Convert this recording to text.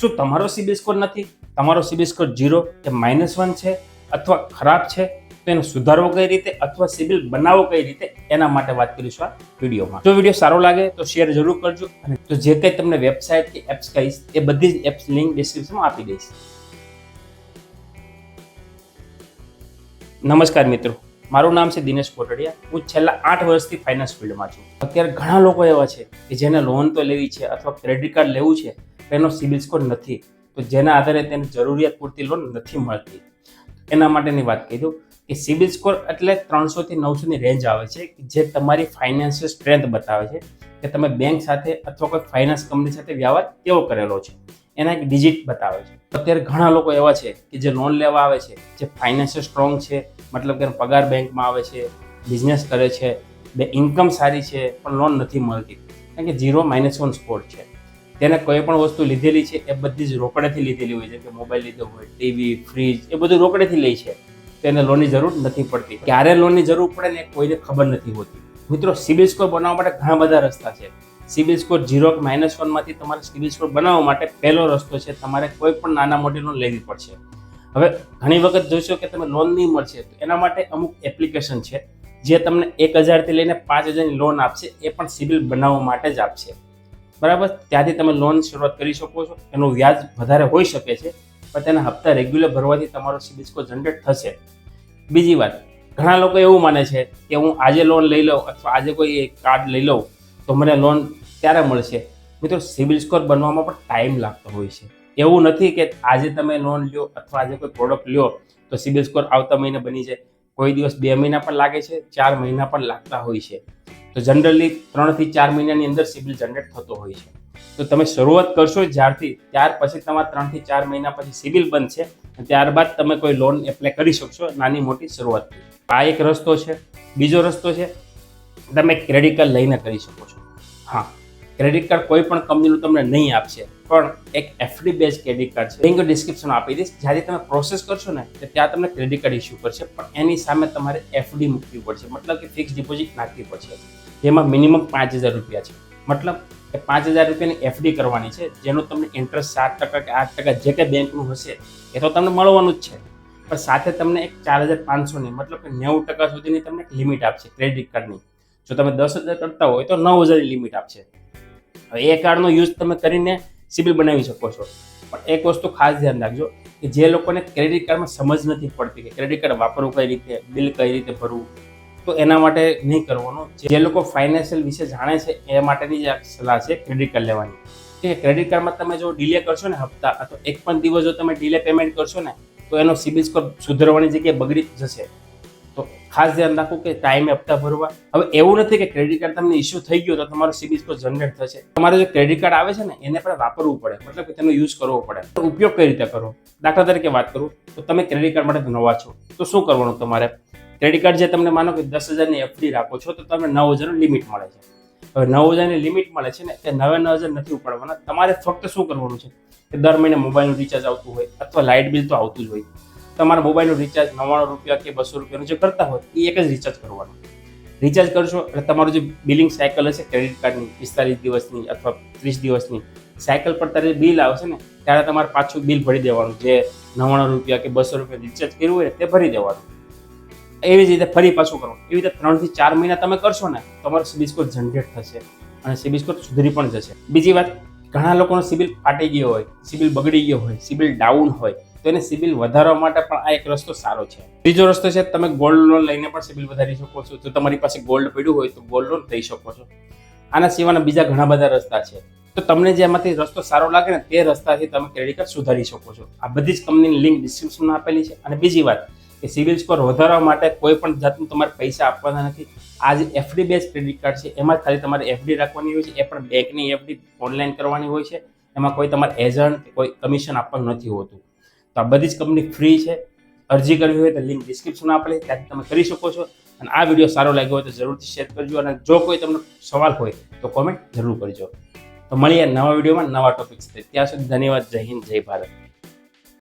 શું તમારો CIBIL score નથી? તમારો સિબિલ સ્કોર ઝીરો કે માઇનસ વન છે અથવા ખરાબ છે? તો એનો સુધારવો કઈ રીતે અથવા સિબિલ બનાવવો કઈ રીતે? એના માટે વાત કરીશું આ વિડીયોમાં. જો વીડિયો સારો લાગે તો શેર જરૂર કરજો અને તો જે કંઈ તમને વેબસાઇટ કે એપ્સ કહીશ, એ બધી જ એપ્સ લિંક ડિસ્ક્રિપ્શનમાં આપી દઈશ. નમસ્કાર મિત્રો, મારું નામ છે દિનેશ કોટડિયા. હું છેલ્લા આઠ વર્ષથી ફાઇનાન્સ ફિલ્ડમાં છું. અત્યારે ઘણા લોકો એવા છે કે જેને લોન તો લેવી છે અથવા ક્રેડિટ કાર્ડ લેવું છે એનો સિબિલ સ્કોર નથી. તો જેના આધારે તેને જરૂરિયાત પૂરતી લોન નથી મળતી. એના માટેની વાત કહી દઉં કે સિબિલ સ્કોર એટલે ત્રણસોથી નવસોની રેન્જ આવે છે, જે તમારી ફાઇનાન્શિયલ સ્ટ્રેન્થ બતાવે છે, કે તમે બેંક સાથે અથવા કોઈ ફાઇનાન્સ કંપની સાથે વ્યવહાર કેવો કરેલો છે. એના એક ડિજિટ બતાવે છે. અત્યારે ઘણા લોકો એવા છે કે જે લોન લેવા આવે છે, જે ફાઇનાન્શિયલ સ્ટ્રોંગ છે, મતલબ કે પગાર બેંકમાં આવે છે બિઝનેસ કરે છે, બે ઇન્કમ સારી છે, પણ લોન નથી મળતી. કારણ કે ઝીરો માઇનસ વન સ્કોર છે. તેને કોઈ પણ વસ્તુ લીધેલી છે, એ બધી જ રોકડેથી લીધેલી હોય છે, કે મોબાઈલ લીધો હોય ટીવી ફ્રીજ એ બધું રોકડેથી લે છે. તેને લોનની જરૂર નથી પડતી. ક્યારે લોનની જરૂર પડે ને કોઈને ખબર નથી હોતી. મિત્રો સિબિલ સ્કોર બનાવવા માટે ઘણા બધા રસ્તા છે. સિબિલ સ્કોર ઝીરો કે માઇનસ વનમાંથી તમારે સિબિલ સ્કોર બનાવવા માટે પહેલો રસ્તો છે, તમારે કોઈ પણ નાના મોટી લોન લેવી પડશે. હવે ઘણી વખત જોશો કે તમે લોન નહીં મળશે, તો એના માટે અમુક એપ્લિકેશન છે, જે તમને એક હજારથી લઈને પાંચ હજારની લોન આપશે, એ પણ સિબિલ બનાવવા માટે જ આપશે. બરાબર? ત્યાંથી તમે લોન શરૂઆત કરી શકો છો. એનું વ્યાજ વધારે હોઈ શકે છે, પણ તેના હપ્તા રેગ્યુલર ભરવાથી તમારો સિબિલ સ્કોર જનરેટ થશે. બીજી વાત, ઘણા લોકો એવું માને છે કે હું આજે લોન લઈ લઉં અથવા આજે કોઈ કાર્ડ લઈ લઉં તો મને લોન ત્યારે મળશે. મિત્રો, સિબિલ સ્કોર બનવામાં પણ ટાઈમ લાગતો હોય છે. એવું નથી કે આજે તમે લોન લ્યો અથવા આજે કોઈ પ્રોડક્ટ લ્યો તો સિબિલ સ્કોર આવતા મહિને બની જાય. કોઈ દિવસ બે મહિના પણ લાગે છે, ચાર મહિના પણ લાગતા હોય છે. તો જનરલી ત્રણથી ચાર મહિનાની અંદર સિબિલ જનરેટ થતો હોય છે. તો તમે શરૂઆત કરશો જ્યારથી, ત્યાર પછી તમારા ત્રણથી ચાર મહિના પછી સિબિલ બનશે ત્યારબાદ તમે કોઈ લોન એપ્લાય કરી શકશો, નાની મોટી શરૂઆત આ એક રસ્તો છે. બીજો રસ્તો છે, તમે ક્રેડિટ કાર્ડ લઈને કરી શકો છો. હા ક્રેડિટ કાર્ડ કોઈ પણ કંપનીનું તમને નહીં આપશે. પણ એક એફડી બેઝ ક્રેડિટ કાર્ડ છે. લિંક ડિસ્ક્રિપ્શન આપી દઈશ. જ્યારે તમે પ્રોસેસ કરશો ને, તો ત્યાં તમને ક્રેડિટ કાર્ડ ઇસ્યુ કરશે પણ એની સામે તમારે એફડી મૂકવી પડશે. મતલબ કે ફિક્સ ડિપોઝિટ નાખવી પડશે. જેમાં મિનિમમ પાંચ હજાર રૂપિયા છે. મતલબ એ પાંચ હજાર રૂપિયાની એફડી કરવાની છે, જેનો તમને ઇન્ટરેસ્ટ સાત ટકા કે આઠ ટકા જે કંઈ બેંકનું હશે, એ તો તમને મળવાનું જ છે. પણ સાથે તમને એક ચાર હજાર પાંચસોની, મતલબ કે નેવું ટકા સુધીની તમને લિમિટ આપશે ક્રેડિટ કાર્ડની જો તમે દસ હજાર કરતા હોય તો નવ હજારની લિમિટ આપશે. હવે એ કાર્ડનો યુઝ તમે કરીને સિબિલ બનાવી શકો છો. પણ એક વસ્તુ ખાસ ધ્યાન રાખજો કે જે લોકોને ક્રેડિટ કાર્ડમાં સમજ નથી પડતી કે ક્રેડિટ કાર્ડ વાપરવું કઈ રીતે, બિલ કઈ રીતે ભરવું, તો એના માટે નહીં કરવાનું. જે લોકો ફાઇનાન્શિયલ વિશે જાણે છે, એ માટેની જ સલાહ છે ક્રેડિટ કાર્ડ લેવાની. કે ક્રેડિટ કાર્ડમાં તમે જો ડીલે કરશો ને હપ્તા, અથવા એક પણ દિવસ જો તમે ડીલે પેમેન્ટ કરશો ને, તો એનો સિબિલ સ્કોર સુધરવાની જગ્યાએ બગડી જશે. તો ખાસ ધ્યાન રાખો કે ટાઈમે હપ્તા ભરવા. હવે એવું નથી કે ક્રેડિટ કાર્ડ તમને ઇસ્યુ થઈ ગયો તો તમારો સિબિલ સ્કોર જનરેટ થશે. તમારે જે ક્રેડિટ કાર્ડ આવે છે ને, એને પણ વાપરવું પડે. મતલબ કે તેનો યુઝ કરવો પડે. ઉપયોગ કઈ રીતે કરો? દાખલા તરીકે વાત કરું, તો તમે ક્રેડિટ કાર્ડ માટે નવા છો. તો શું કરવાનું તમારે? ક્રેડિટ કાર્ડ જે તમને માનો કે દસ હજારની એફડી રાખો છો, તો તમને નવ હજારનું લિમિટ મળે છે. હવે નવ હજારની લિમિટ મળે છે ને, તે નવે નવ હજાર નથી ઉપાડવાના. તમારે ફક્ત શું કરવાનું છે? કે દર મહિને મોબાઈલનું રિચાર્જ આવતું હોય, અથવા લાઇટ બિલ તો આવતું જ હોય. તમારા મોબાઈલનું રિચાર્જ નવ્વાણું રૂપિયા કે બસો રૂપિયાનું જે કરતા હોય, એ એક જ રિચાર્જ કરવાનું. રિચાર્જ કરશો એટલે તમારું જે બિલિંગ સાયકલ હશે ક્રેડિટ કાર્ડની પિસ્તાલીસ દિવસની અથવા ત્રીસ દિવસની સાયકલ પર ત્યારે બિલ આવશે ને, ત્યારે તમારે પાછું બિલ ભરી દેવાનું. જે નવ્વાણું રૂપિયા કે બસો રૂપિયા રિચાર્જ કર્યું હોય તે ભરી દેવાનું. એવી જ રીતે ફરી પાછું કરવાનું. એવી રીતે ત્રણથી ચાર મહિના તમે કરશો ને, તમારો સિબિલ સ્કોર જનરેટ થશે અને સિબિલ સ્કોર સુધરી પણ જશે. બીજી વાત, ઘણા લોકોનો સિબિલ ફાટી ગયો હોય, સિબિલ બગડી ગયો હોય, સિબિલ ડાઉન હોય તો એને સિબિલ વધારવા માટે પણ આ એક રસ્તો સારો છે. બીજો રસ્તો છે, તમે ગોલ્ડ લોન લઈને પણ સિબિલ વધારી શકો છો. જો તમારી પાસે ગોલ્ડ પડ્યું હોય તો ગોલ્ડ લોન લઈ શકો છો. આના સિવાયના બીજા ઘણા બધા રસ્તા છે. તો તમને જેમાંથી રસ્તો સારો લાગે ને તે રસ્તાથી તમે ક્રેડિટ કાર્ડ સુધારી શકો છો. આ બધી જ કંપનીની લિંક ડિસ્ક્રિપ્શનમાં આપેલી છે. અને બીજી વાત કે સિવિલ સ્કોર વધારવા માટે કોઈ પણ જાતનું તમારે પૈસા આપવાના નથી. આ જે એફડી બેઝ ક્રેડિટ કાર્ડ છે, એમાં ખાલી તમારે એફડી રાખવાની હોય છે. એ પણ બેંકની એફડી ઓનલાઈન કરવાની હોય છે. એમાં કોઈ તમારે એજન્ટ કોઈ કમિશન આપવાનું નથી હોતું. તો આ બધી જ કંપની ફ્રી છે. અરજી કરવી હોય તો લિંક ડિસ્ક્રિપ્શનમાં આપેલી ત્યાંથી તમે કરી શકો છો. અને આ વીડિયો સારો લાગ્યો હોય તો જરૂરથી શેર કરજો. અને જો કોઈ તમને સવાલ હોય તો કોમેન્ટ જરૂર કરજો. તો મળીએ નવા વિડીયોમાં નવા ટોપિક સાથે ત્યાં સુધી ધન્યવાદ. જય હિન્દ, જય ભારત.